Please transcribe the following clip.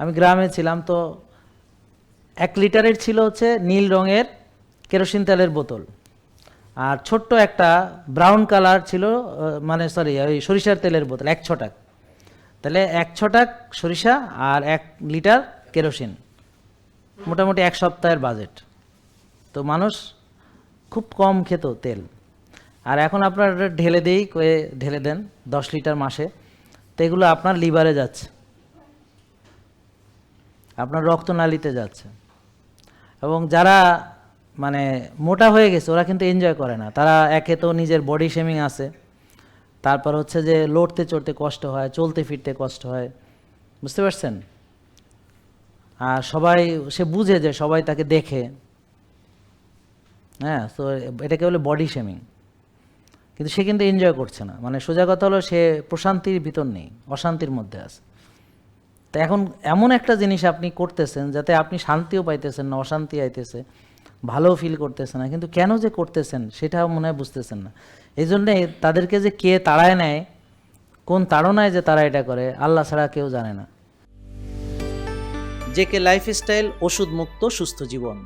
আমি গ্রামে ছিলাম তো এক লিটারের ছিল হচ্ছে নীল রঙের কেরোসিন তেলের বোতল। আর ছোট্ট একটা ব্রাউন কালার ছিল মানে সরি ওই সরিষার তেলের বোতল, এক ছটাক। তাহলে এক ছটাক সরিষা আর এক লিটার কেরোসিন। মোটামুটি এক সপ্তাহের বাজেট তো মানুষ খুব কম খেত তেল। আর এখন আপনার ঢেলে দেই, কয়ে ঢেলে দেন দশ লিটার মাসে। তো এগুলো আপনার লিভারে যাচ্ছে। আপনার রক্তনালীতে যাচ্ছে। এবং যারা মানে মোটা হয়ে গেছে, ওরা কিন্তু এনজয় করে না। তারা একে তো নিজের বডি শেমিং আছে। তারপর হচ্ছে যে লড়তে চড়তে কষ্ট হয়, চলতে ফিরতে কষ্ট হয়। বুঝতে পারছেন? আর সবাই, সে বুঝে যে সবাই তাকে দেখে। হ্যাঁ তো এটাকে বলে বডি শেমিং কিন্তু সে কিন্তু এনজয় করছে না। মানে সোজা কথা হলো, সে প্রশান্তির ভিতর নেই, অশান্তির মধ্যে আছে। তো এখন এমন একটা জিনিস আপনি করতেছেন যাতে আপনি শান্তিও পাইতেছেন না, অশান্তি আইতেছে ভালো ফিল করতেছে না। কিন্তু কেন যে করতেছেন সেটা মনে হয় বুঝতেছেন না। এই জন্যে তাদেরকে যে কে তাড়ায় নেয়, কোন তাড়নায় যে তারা এটা করে, আল্লাহ ছাড়া কেউ জানে না। যে কে লাইফস্টাইল ওষুধ মুক্ত সুস্থ জীবন।